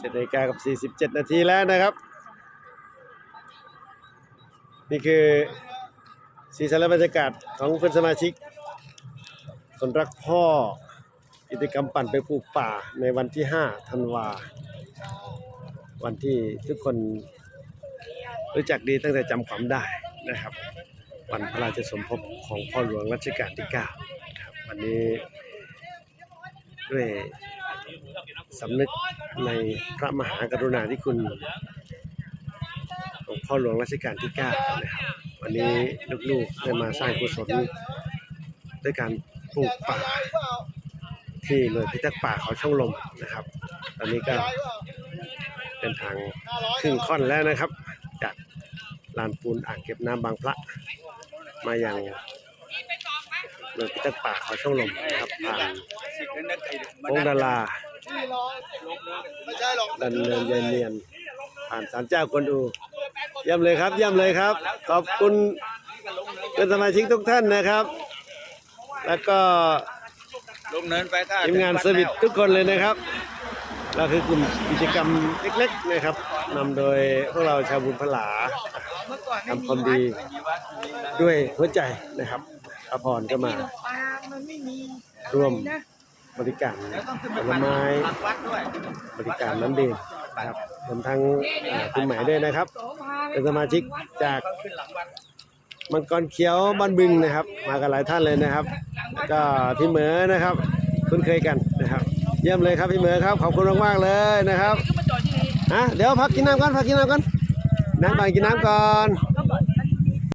เจ็ดนาฬิกากับ47นาทีแล้วนะครับ นี่คือสีสันและบรรยากาศของเพื่อนสมาชิกคนรักพ่อกิจกรรมปั่นไปปลูกป่าในวันที่5ธันวา วันที่ทุกคนรู้จักดีตั้งแต่จำความได้นะครับ วันพระราชสมภพของพ่อหลวงรัชกาลที่9ครับวันนี้ด้วย สำนึกในพระมหากรุณาธิคุณของพ่อหลวงรัชกาลที่9นะครับวันนี้ลูกๆได้มาสร้างกุศลด้วยการปลูกป่าที่หน่วยพิทักษ์ป่าเขาช่องลมนะครับ ตอนนี้ก็เป็นทางครึ่งค่อนแล้วนะครับ จากลานปูนอ่างเก็บน้ำบางพระ มาอยังหน่วยพิทักษ์ป่าเขาช่องลมนะครับผ่านวงดารา ดันเนินเยนเนียนผ่านศาลเจ้ากวนอูเยี่ยมเลยครับเยี่ยมเลยครับ ขอบคุณเป็นสมาชิกทุกท่านนะครับ แล้วก็ลงเนินไปก็ทีมงานเซอร์วิสทุกคนเลยนะครับเราคือกลุ่มกิจกรรมเล็กๆนะครับนำโดยพวกเราชาวบุญพลาทำความดีด้วยหัวใจนะครับอาพรก็มาปลามันไม่มีร่วม บริการผลไม้วัดด้บริการน้ำดื่มนะครับรวมทั้งเอ่อคุณหมายด้วยนะครับ เป็นสมาชิกจากมังกรเขียวบ้านบึงนะครับ มากันหลายท่านเลยนะครับ แล้วก็พี่เหมอนะครับคุ้นเคยกันนะครับ เยี่ยมเลยครับพี่เหมอครับขอบคุณมากๆเลยนะครับอะเดี๋ยวพักกินน้ำก่อนพักกินน้ำก่อนน้ำก่อนกินน้ำก่อน